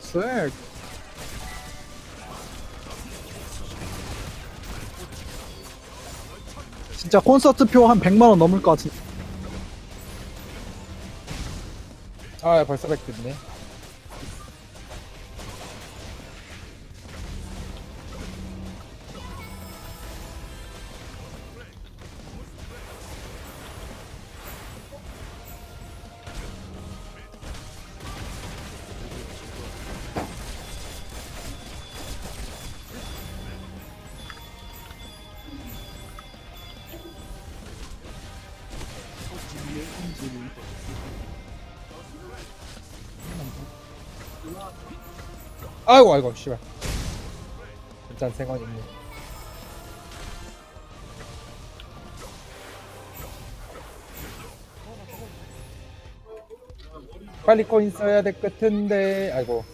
쎄. 진짜 콘서트 표 한 100만 원 넘을 것 같은. 아 벌써 백 됐네 아이고 아이고 씨발. 일단 생각 있네. 빨리 코인 써야 될 것 같은데 아이고.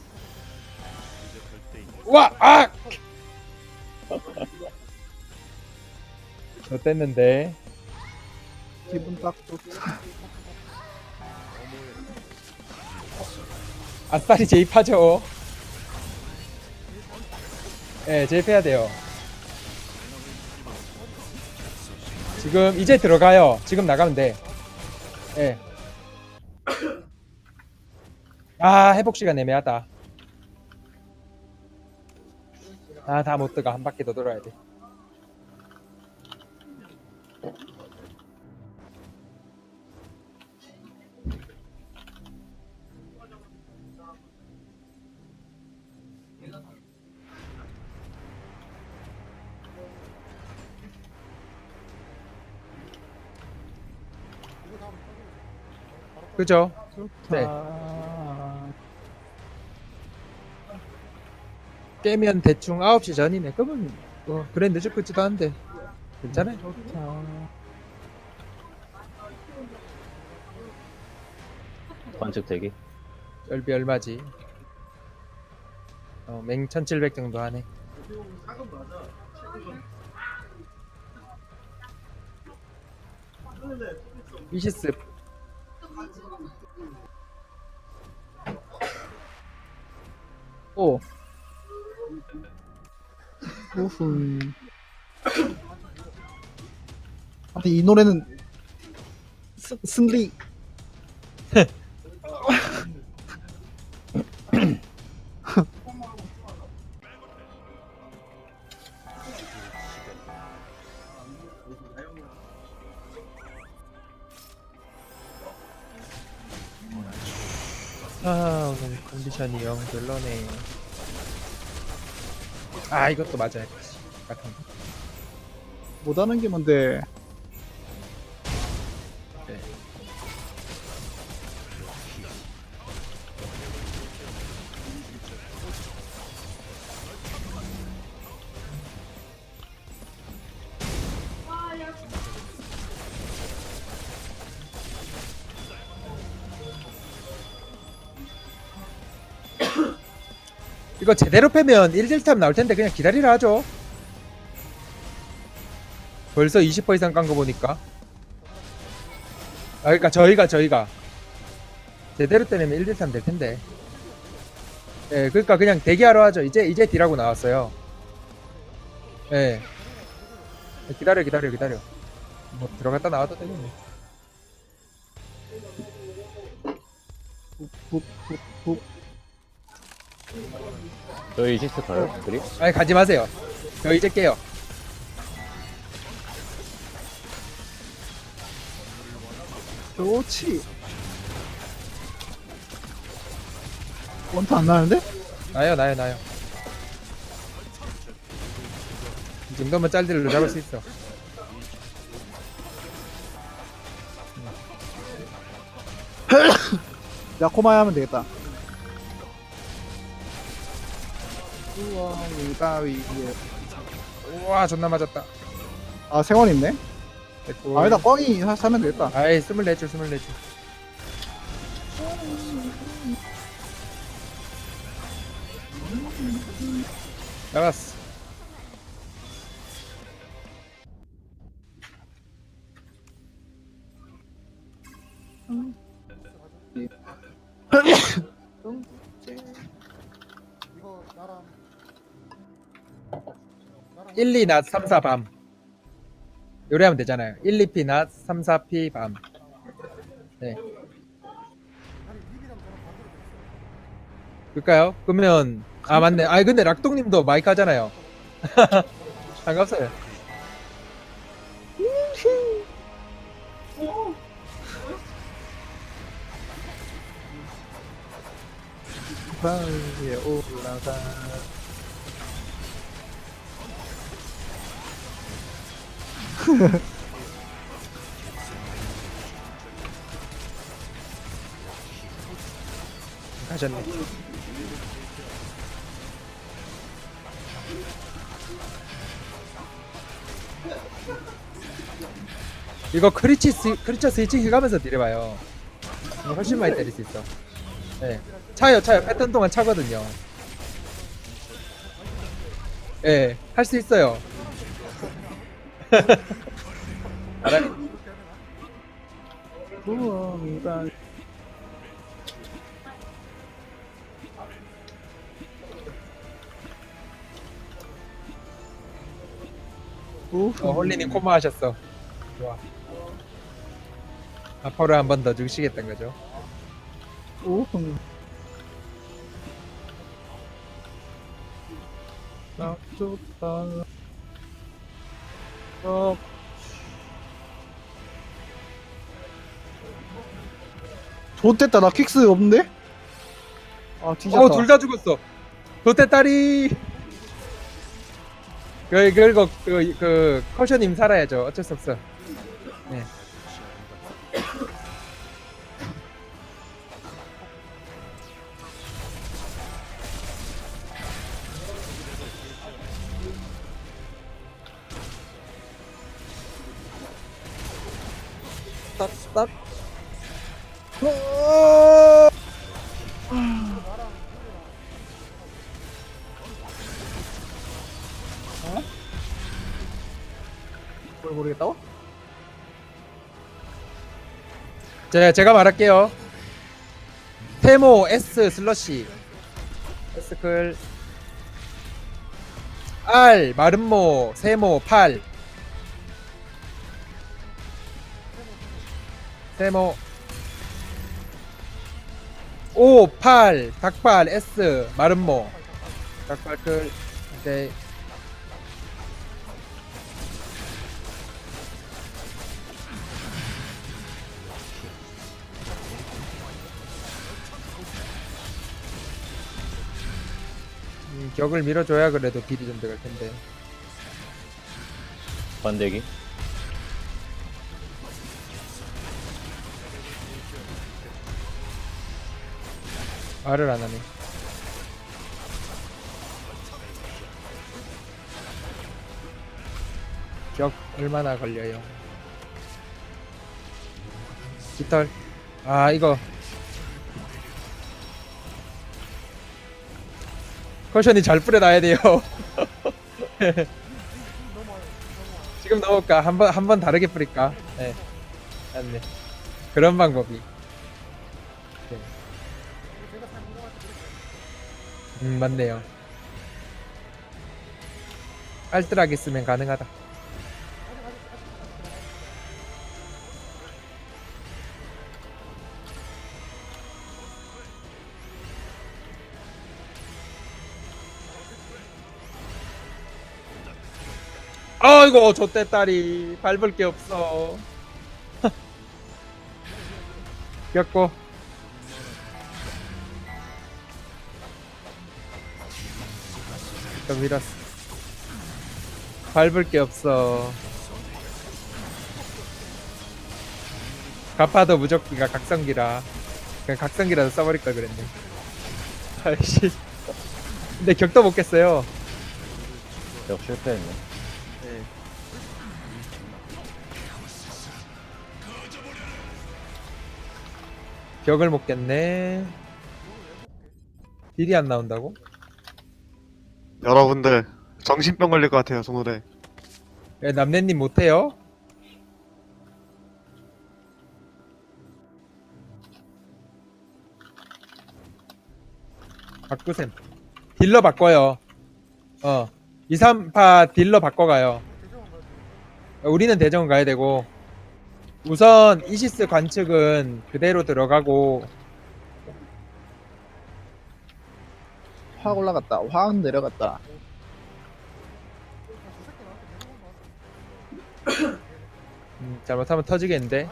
우와 아! 저 뗐는데. 기분 딱 좋다. 아싸리 제입하죠 예 네, 제입해야 돼요. 지금 이제 들어가요. 지금 나가면 돼. 예. 아 회복 시간 애매하다. 아 다 못 들어가. 한 바퀴 더 돌아야 돼 그죠? 네. 아, 깨면 대충 9시 전이네. 그러면 어, 그래 늦을 것 같지도 않은데. 괜찮아요. 좋다. 관측 대기. 열비 얼마지? 어, 맹 1700 정도 하네. 미시스 오. 우후. 아, 근데 이 노래는 스, 승리. 아 오늘 컨디션이 영 별로네 아 이것도 같은 거. 못하는 게 뭔데? 이거 제대로 패면 1딜탑 나올 텐데 그냥 기다리라 하죠. 벌써 20% 이상 깐 거 보니까. 아, 그러니까 저희가 저희가 제대로 때리면 1딜탑 될 텐데. 예, 그러니까 그냥 대기하러 하죠. 이제 이제 딜하고 나왔어요. 예. 기다려 기다려 기다려. 뭐 들어갔다 나와도 되겠네. 저희 시스 가요? 그리? 아니 가지 마세요. 저 이제 깨요. 좋지. 원타 안 나는데? 나요 나요 나요. 이 정도면 짤들로 잡을 수 있어. 야코마야 하면 되겠다. 우와 위바위 우와 존나 맞았다. 아 생원 있네? 됐고. 아니다 꽝이 사- 사면 되겠다. 아이 스물네 줄 스물네 줄. 나갔어. 1, 2, 낮, 3, 4, 밤. 요리하면 되잖아요. 1, 2, P, 낮, 3, 4, P, 밤. 네. 그럴까요? 그러면 아 맞네. 아 근데 락동님도 마이크 하잖아요. 반갑어요. 가셨네. 이거 크리치 스, 크리처 스위칭 해가면서. 이거 훨씬 많이 때릴 수 있어. 네. 차요, 차요. 패턴 동안 차거든요. 예, 네, 할 수 있어요. 알아? 우엉이가 어, 홀리님 코마 하셨어. 좋아. 앞으로 한번 더 주시겠다는 거죠. 우흥. 나 좋다. 어. 좋됐다 나 킥스 없는데? 아 뒤졌다. 어, 둘 다 죽었어. 도태 딸이. 그, 그리고 그, 그, 커셔님 살아야죠. 어쩔 수 없어. 뭘 모르겠다고? 제가, 제가 말할게요. 테모 S 슬러시. S클. R 마름모 세모 8 세모 5 8 닭발 S 마름모. 닭발 클 오케이 음, 격을 밀어줘야 그래도 딜이 좀 들어갈 텐데. 번데기. 말을 안 하네. 격 얼마나 걸려요? 깃털. 아 이거. 커션이 잘 뿌려놔야 돼요. 지금 넣을까? 한번 한 번 다르게 뿌릴까? 네. 맞네. 그런 방법이. 음 맞네요. 알뜰하게 쓰면 가능하다. 아이고 저때 딸이 밟을 게 없어. 귀엽고 좀 밀었어. 밟을 게 없어. 가파도 무적기가 각성기라. 그냥 각성기라도 써버릴 걸 그랬네. 아이씨. 근데 격도 못 깼어요. 역 실패했네. 네. 격을 못 깼네. 딜이 안 나온다고? 여러분들 정신병 걸릴 것 같아요 정노래 예, 남래님 못해요? 바꾸셈 딜러 바꿔요 어 2, 3파 딜러 바꿔가요. 우리는 대정원 가야 되고 우선 이시스 관측은 그대로 들어가고 확 올라갔다. 확 내려갔다. 음, 잘못하면 터지겠는데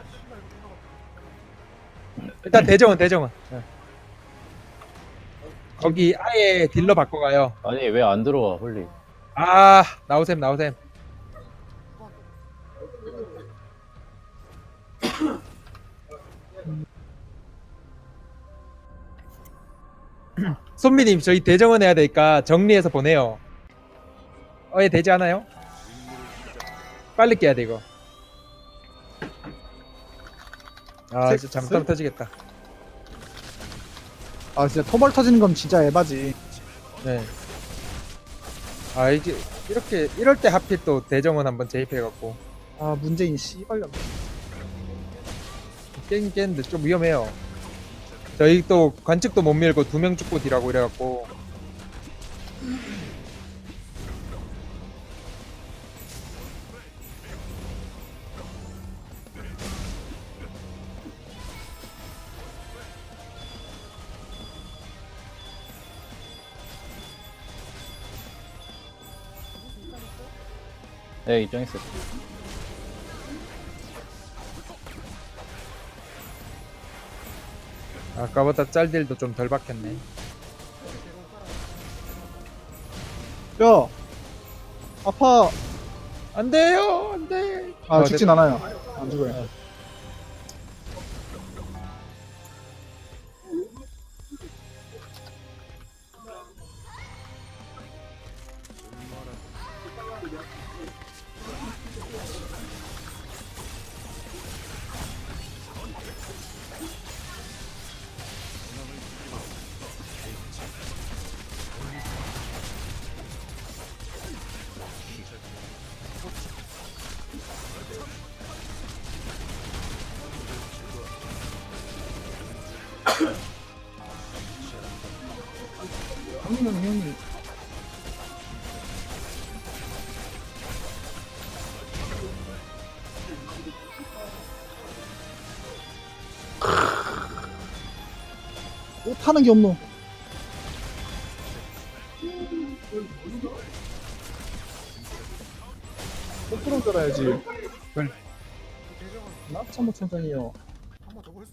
일단 대정원 대정원 네. 거기 아예 딜러 바꿔가요 아니 왜 안 들어와 홀리 아 나오셈 나오셈 손미님 저희 대정원 해야 되니까 정리해서 보내요 어예 되지 않아요? 빨리 깨야 돼 이거 아 세- 진짜 세- 터지겠다 아 진짜 토벌 터지는 건 진짜 에바지. 네. 아 이게 이렇게 이럴 때 하필 또 대정원 한번 재입해갖고 아 문재인 씨발년. 깨긴 깼는데 좀 위험해요. 저희 또 관측도 못 밀고 두 명 죽고 딜하고 이래갖고. 네 입장했어요 아까보다 짤딜도 좀 덜 박혔네. 야 아파. 안 돼요, 안 돼. 아 어, 죽진 않아요. 안 죽어요. 형님은 형님. 못하는 게 없노. 거꾸로 들어야지. 그래. 나참 천장이요.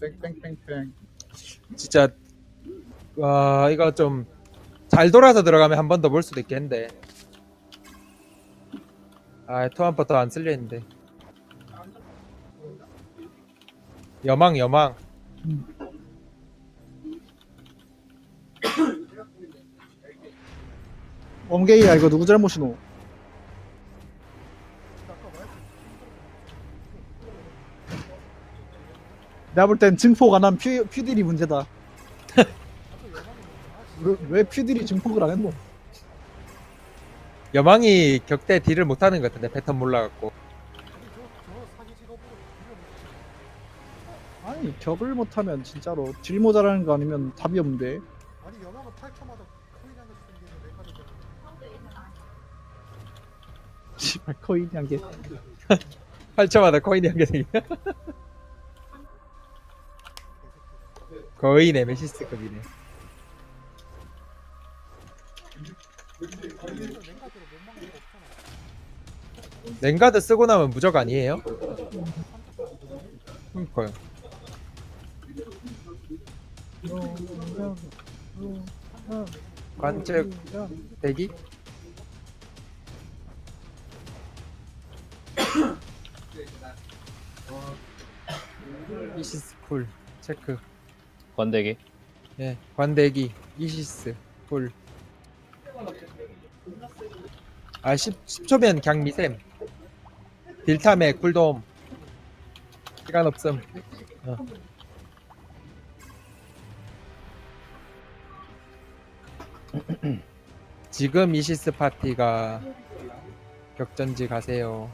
뺑뺑뺑뺑. 진짜 와 이거 좀 잘 돌아서 들어가면 한 번 더 볼 수도 있겠는데. 아, 토한퍼 더안 쓸려 했는데. 여망 여망. 엄게이야 이거 누구 잘못이노? 내가 볼 땐 증폭 안한 퓨, 퓨딜이 문제다. 왜, 왜 퓨딜이 증폭을 안 했노? 여망이 격대 딜을 못하는 것 같은데 패턴 몰라갖고. 아니 격을 못하면 진짜로 딜 모자라는 거 아니면 답이 없는데. 아니 연합은 8초마다 코인하는 생기는 내 카드 씨발 코인이 한 게. 8초마다 코인이 한 개 생겨. 거의 네메시스급이네. 랭가드 쓰고 나면 무적 아니에요? 그니까요. 관측 대기? 이시스 풀 체크. 건대기 예, 관대기 이시스 풀. 아 10, 10초면 그냥 미셈. 딜탐에 쿨돔. 시간 없음. 어. 지금 이시스 파티가 격전지 가세요.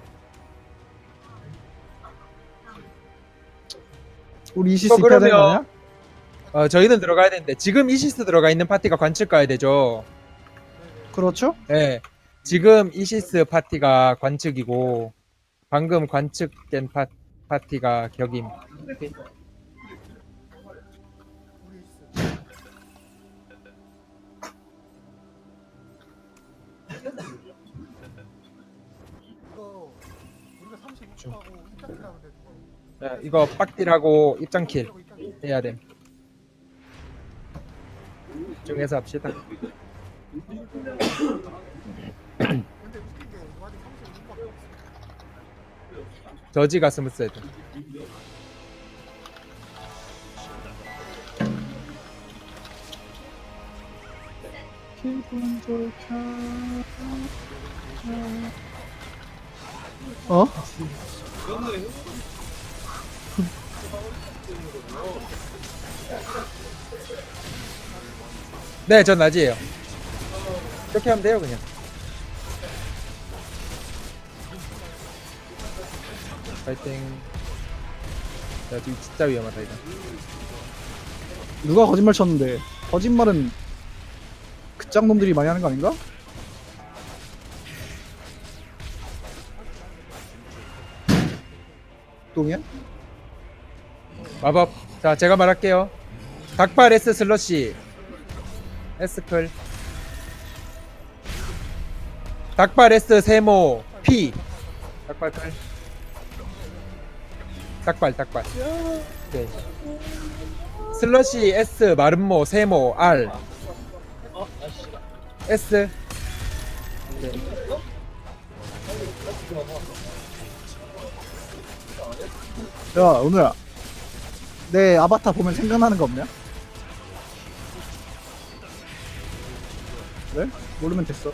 우리 이시스 어, 거 그러면-? 어, 저희는 들어가야 되는데 지금 이시스 들어가 있는 파티가 관측 가야 되죠. 그렇죠? 예. 지금 이시스 파티가 관측이고 방금 관측된 파, 파티가 격임. 이거 우리가 36하고 입장이라는데 누가 자, 이거 빡딜하고 입장킬 해야 됨. 집중해서 합시다. 근데 웃긴 게 이거 아직 36밖에 없어. 저지가 스무스해져. 어? 네, 전 낮이에요. 이렇게 하면 돼요, 그냥. 파이팅. 야, 지금 진짜 위험하다, 이거. 누가 거짓말 쳤는데 거짓말은 그짱 놈들이 많이 하는 거 아닌가? 똥이야? 마법. 자, 제가 말할게요. 닭발 S 슬러시. S클. 닭발 S 세모 P. 닭발 클. 닭발, 닭발. 오케이. 슬러시 S 마름모 세모 R. S. 야 오늘아 내 아바타 보면 생각나는 거 없냐? 그래? 모르면 됐어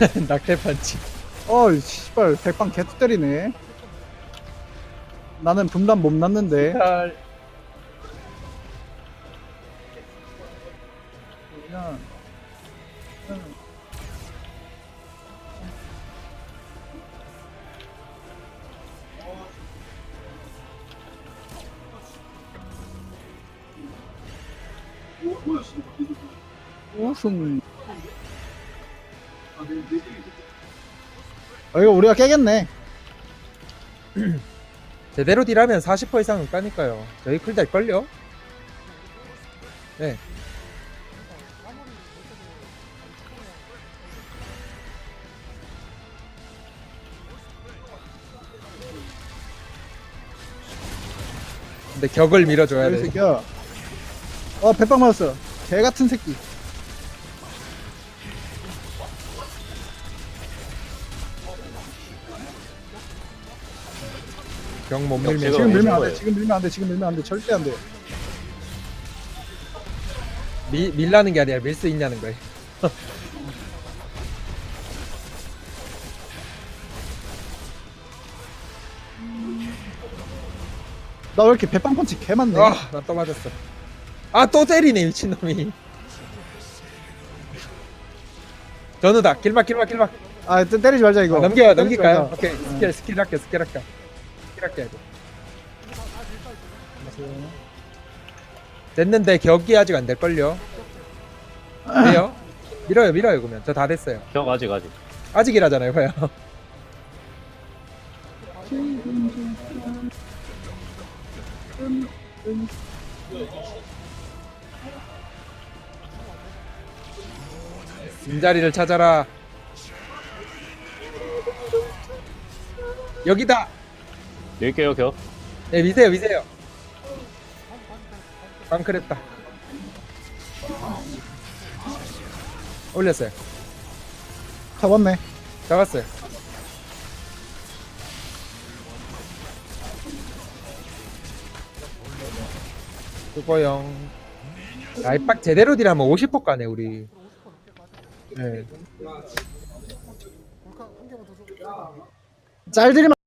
낙태 판치. 어이 씨발 백방 개투 때리네 나는 분단 못 났는데 잘. 그냥 우승 아 이거 우리가 깨겠네 제대로 딜하면 40% 이상은 까니까요. 저희 클 될걸요? 네. 근데 격을 밀어줘야 이 돼. 새끼야 어 배빵 맞았어 개 같은 새끼 격못격 밀면 지금 밀면 안돼 거예요. 지금 밀면 안 돼 지금 밀면 안 돼 절대 안돼 미, 밀라는 게 아니라 밀 수 있냐는 거예요. 나 왜 이렇게 배빵 펀치 개 많네 아, 나 또 맞았어. 아, 또 때리네, 미친 놈이. 전우다. 길막, 길막, 길막. 아 때- 때리지 말자 이거 아, 넘겨, 넘길까요? 말자. 오케이. 스킬, 스킬 할게, 스킬 할게. 할게. 이거. 됐는데 격이 아직 안 될걸요? 돼요? 밀어요, 밀어요, 그러면. 저 다 됐어요. 형 아직 아직. 아직이라잖아요, 봐요. 빈자리를 찾아라. 여기다. 밀게요 격. 네, 미세요, 미세요. 방크랬다. 올렸어요. 잡았네 잡았어요. 수고용. 야, 이빡 제대로 딜하면 50% 가네, 우리. 네. 볼카 한 개만 더 줘. 짤들이